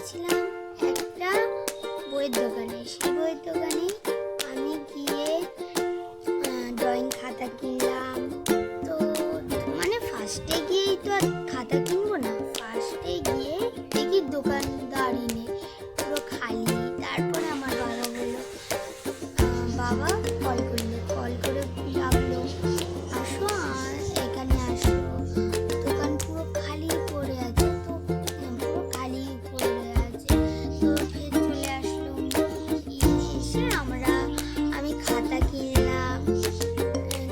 গেছিলাম একটা বইয়ের দোকানে সেই বইয়ের দোকানে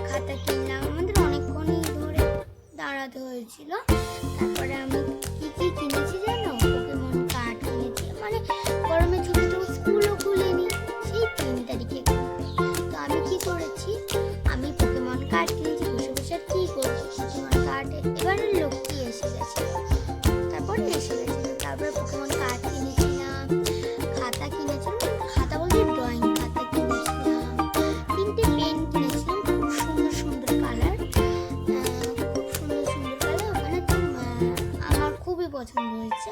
খাতা কিনলাম। আমাদের অনেকক্ষণই ধরে দাঁড়াতে হয়েছিল। তারপরে আমি কি কী কিনেছি জানো? পোকেমন কার্ড কিনেছি। মানে গরমে ছুটি পছন্দ হয়েছে।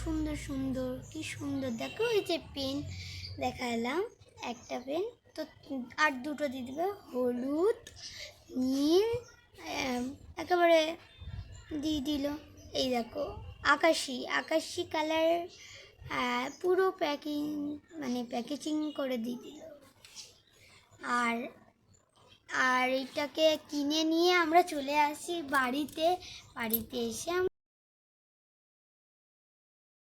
সুন্দর সুন্দর, কি সুন্দর। দেখো ওই যে পেন, দেখালাম একটা পেন। তো আর দুটো দিয়ে দেবে, হলুদ, নীল একেবারে দিয়ে দিল। এই দেখো, আকাশি আকাশি কালার পুরো প্যাকিং মানে প্যাকেজিং করে দিয়ে দিল। আর আর এটাকে কিনে নিয়ে আমরা চলে আসি বাড়িতে। বাড়িতে এসে